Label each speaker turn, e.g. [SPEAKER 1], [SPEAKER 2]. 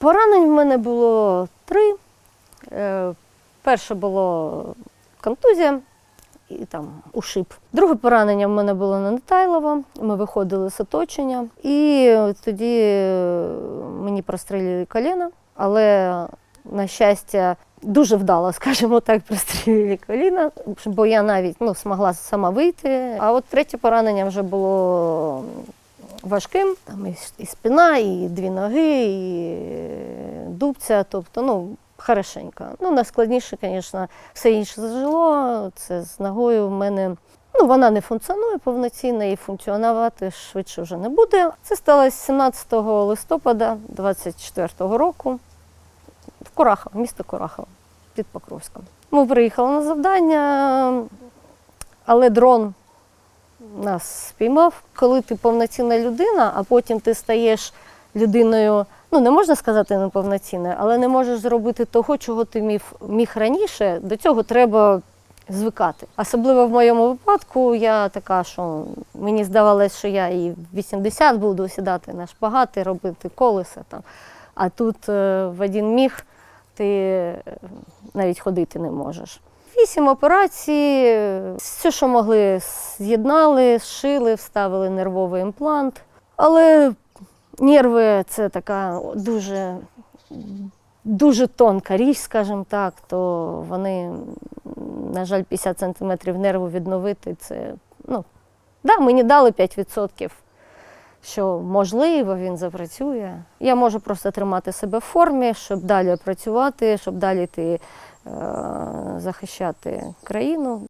[SPEAKER 1] Поранень в мене було три. Е, Перше було контузія і там ушиб. Друге поранення в мене було на Нетайлово. Ми виходили з оточення. І тоді е, мені прострілили коліна, але на щастя. Дуже вдало, скажімо так, прострілили коліна, бо я навіть ну, змогла сама вийти. А от третє поранення вже було важким. Там і, і спина, і дві ноги, і дубця. Тобто, ну, хорошенько. Ну, найскладніше, звісно, все інше зажило. Це з ногою в мене. Ну, вона не функціонує повноцінно і функціонувати швидше вже не буде. Це сталося 17 листопада 24-го року в Курахово, місто Курахово під Покровськом. Ми приїхали на завдання, але дрон нас спіймав. Коли ти повноцінна людина, а потім ти стаєш людиною, ну не можна сказати неповноцінною, але не можеш зробити того, чого ти міг, міг раніше, до цього треба звикати. Особливо в моєму випадку я така, що мені здавалося, що я і 80 буду сідати на шпагати, робити колеса там. А тут е, в один міг ти е, навіть ходити не можеш. Вісім операцій, все, що могли, з'єднали, зшили, вставили нервовий імплант. Але нерви це така дуже, дуже тонка річ, скажімо так, то вони, на жаль, 50 сантиметрів нерву відновити це. Ну, да, мені дали 5%, що можливо він запрацює. Я можу просто тримати себе в формі, щоб далі працювати, щоб далі йти захищати країну.